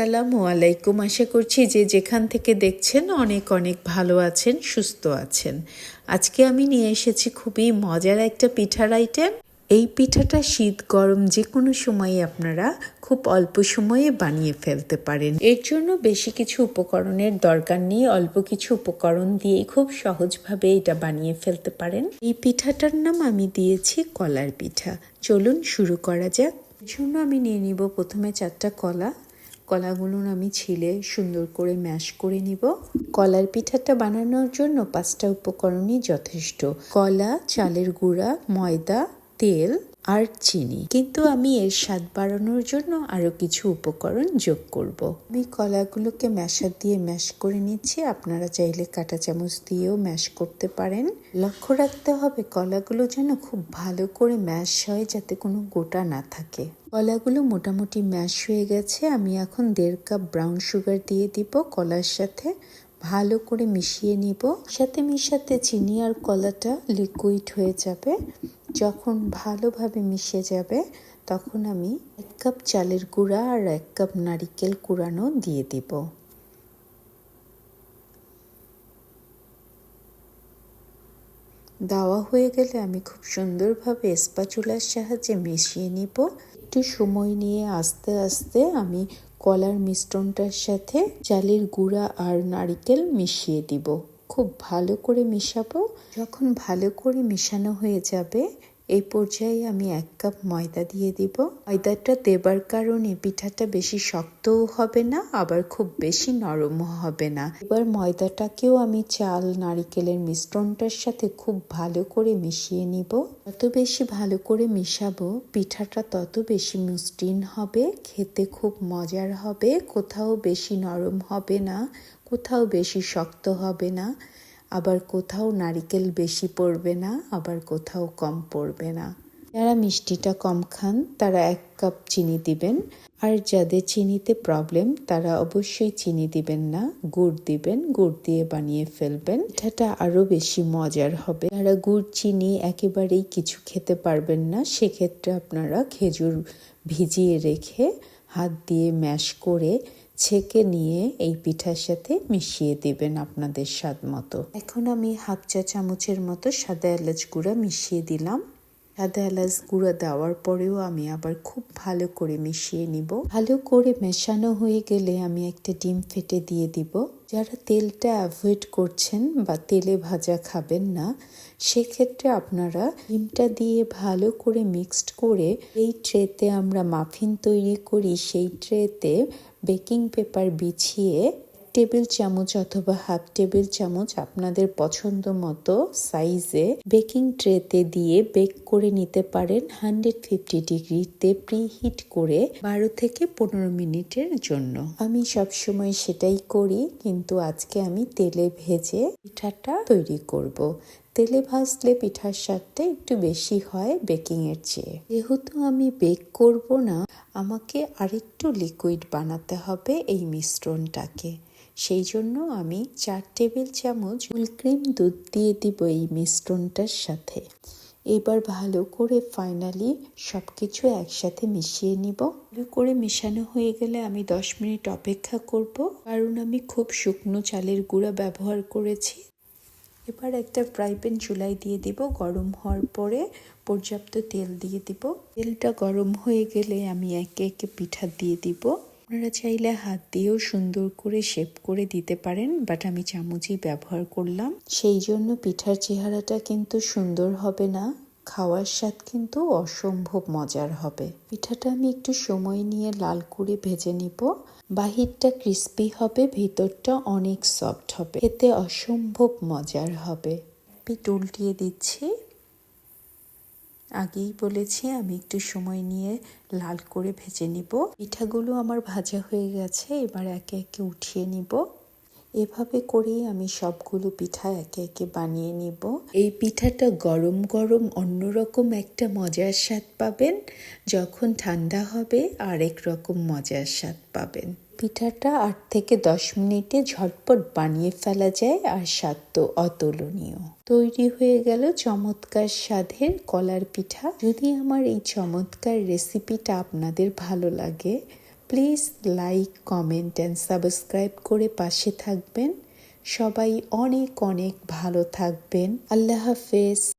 আসসালামু আলাইকুম। আশা করছি যে যেখান থেকে দেখছেন অনেক অনেক ভালো আছেন, সুস্থ আছেন। আজকে আমি নিয়ে এসেছি খুবই মজার একটা পিঠার আইটেম এই পিঠাটা শীত গরম যে কোনো সময়ে আপনারা খুব অল্প সময়ে বানিয়ে ফেলতে পারেন। এর জন্য বেশি কিছু উপকরণের দরকার নেই, অল্প কিছু উপকরণ দিয়ে খুব সহজভাবে এটা বানিয়ে ফেলতে পারেন। এই পিঠাটার নাম আমি দিয়েছি কলার পিঠা। চলুন শুরু করা যাক। জন্য আমি নিয়ে নিব প্রথমে চারটা কলা। কলাগুলো আমি ছিলে সুন্দর করে ম্যাশ করে নিব। কলার পিঠাটা বানানোর জন্য পাঁচটা উপকরণই যথেষ্ট। কলা, চালের গুঁড়া, ময়দা, তেল আর চিনি। কিন্তু আমি এর স্বাদ বাড়ানোর জন্য আরও কিছু উপকরণ যোগ করব। আমি কলাগুলোকে ম্যাশার দিয়ে ম্যাশ করে নিচ্ছি। আপনারা চাইলে কাঁটা চামচ দিয়েও ম্যাশ করতে পারেন। লক্ষ্য রাখতে হবে কলাগুলো যেন খুব ভালো করে ম্যাশ হয় যাতে কোনো গোটা না থাকে। কলাগুলো মোটামুটি ম্যাশ হয়ে গেছে। আমি এখন দেড় কাপ ব্রাউন সুগার দিয়ে দিব কলার সাথে। ভালো করে মিশিয়ে নিব। সাথে মিশাতে চিনি আর কলাটা লিকুইড হয়ে যাবে। যখন ভালোভাবে মিশে যাবে, তখন আমি এক কাপ চালের গুঁড়া আর এক কাপ নারিকেল কুড়ানো দিয়ে দিব। দেওয়া হয়ে গেলে আমি খুব সুন্দরভাবে স্পাচুলার সাহায্যে মিশিয়ে নিব। একটু সময় নিয়ে আস্তে আস্তে আমি কলার মিশ্রণটার সাথে চালের গুঁড়া আর নারিকেল মিশিয়ে দিব। খুব ভালো করে মিশাবো। যখন ভালো করে মিশানো হয়ে যাবে, এই পর্যায়ে আমি এক কাপ ময়দা দিয়ে দিব। ময়দাটা দেবার কারণে পিঠাটা বেশি শক্তও হবে না, আবার খুব বেশি নরমও হবে না। এবার ময়দাটাকেও আমি চাল, নারিকেলের মিশ্রণটার সাথে খুব ভালো করে মিশিয়ে নিব। যত বেশি ভালো করে মিশাবো, পিঠাটা তত বেশি মসৃণ হবে, খেতে খুব মজার হবে, কোথাও বেশি নরম হবে না। কোথাও বেশি শক্ত হবে না, আবার কোথাও নারিকেল বেশি পড়বে না, আবার কোথাও কম পড়বে না। যারা মিষ্টিটা কম খান, তারা এক কাপ চিনি দিবেন। আর যাদের চিনিতে প্রবলেম তারা অবশ্যই চিনি দিবেন না, গুড় দিবেন, গুড় দিয়ে বানিয়ে ফেলবেন। এটাটা আরও বেশি মজার হবে। যারা গুড়, চিনি একেবারেই কিছু খেতে পারবেন না, সেক্ষেত্রে আপনারা খেজুর ভিজিয়ে রেখে হাত দিয়ে ম্যাশ করে ছেঁকে নিয়ে এই পিঠার সাথে মিশিয়ে দেবেন আপনাদের স্বাদ মতো। এখন আমি হাফ চা চামচের মতো সাদা এলাচ গুঁড়া মিশিয়ে দিলাম। সাদা এলাচ গুঁড়া দেওয়ার পরেও আমি আবার খুব ভালো করে মিশিয়ে নিব। ভালো করে মেশানো হয়ে গেলে আমি একটা ডিম ফেটে দিয়ে দিব। যারা তেলটা অ্যাভয়েড করছেন বা তেলে ভাজা খাবেন না, সেক্ষেত্রে আপনারা ডিমটা দিয়ে ভালো করে মিক্সড করে এই ট্রেতে আমরা মাফিন তৈরি করি, সেই ট্রেতে বেকিং পেপার বিছিয়ে টেবিল চামচ অথবা হাফ টেবিল চামচ আপনাদের পছন্দ মতো সাইজে বেকিং ট্রেতে দিয়ে বেক করে নিতে পারেন হান্ড্রেড ফিফটি ডিগ্রিতে প্রিহিট করে বারো থেকে পনেরো মিনিটের জন্য আমি সবসময় সেটাই করি, কিন্তু আজকে আমি তেলে ভেজে পিঠাটা তৈরি করব। তেলে ভাজলে পিঠার স্বাদটা একটু বেশি হয় বেকিংয়ের চেয়ে। যেহেতু আমি বেক করব না, আমাকে আরেকটু লিকুইড বানাতে হবে এই মিশ্রণটাকে। সেই জন্য আমি চার টেবিল চামচ ক্রিম দুধ দিয়ে দিব এই মিশ্রণটার সাথে। এবার ভালো করে ফাইনালি সব কিছু একসাথে মিশিয়ে নিব। ভালো করে মেশানো হয়ে গেলে আমি দশ মিনিট অপেক্ষা করব। কারণ আমি খুব শুকনো চালের গুঁড়া ব্যবহার করেছি এবার একটা ফ্রাই প্যান চুলাই দিয়ে দিব। গরম হওয়ার পরে পর্যাপ্ত তেল দিয়ে দিব। তেলটা গরম হয়ে গেলে আমি একে একে পিঠা দিয়ে দিব। আপনারা চাইলে হাত দিয়েও সুন্দর করে শেপ করে দিতে পারেন বাট আমি চামচই ব্যবহার করলাম। সেই জন্য পিঠার চেহারাটা কিন্তু সুন্দর হবে না। খাওয়ার স্বাদ কিন্তু অসম্ভব মজার হবে। পিঠাটা আমি একটু সময় নিয়ে লাল করে ভেজে নিব। বাহিরটা ক্রিস্পি হবে, ভিতরটা অনেক সফট হবে। এতে অসম্ভব মজার হবে। পিঠ উল্টিয়ে দিচ্ছি। আগেই বলেছি আমি একটু সময় নিয়ে লাল করে ভেজে নিব। পিঠাগুলো আমার ভাজা হয়ে গেছে, এবার একে একে উঠিয়ে নিব। এভাবে করেই আমি সবগুলো পিঠা একে একে বানিয়ে নিব। এই পিঠাটা গরম গরম অন্যরকম একটা মজার স্বাদ পাবেন, যখন ঠান্ডা হবে আরেক রকম মজার স্বাদ পাবেন। পিঠাটা আট থেকে দশ মিনিটে ঝটপট বানিয়ে ফেলা যায় আর স্বাদ তো অতুলনীয়। তৈরি হয়ে গেল চমৎকার স্বাদের কলার পিঠা। যদি আমার এই চমৎকার রেসিপিটা আপনাদের ভালো লাগে please like comment and subscribe করে পাশে থাকবেন। সবাই অনেক অনেক ভালো থাকবেন। আল্লাহ হাফেজ।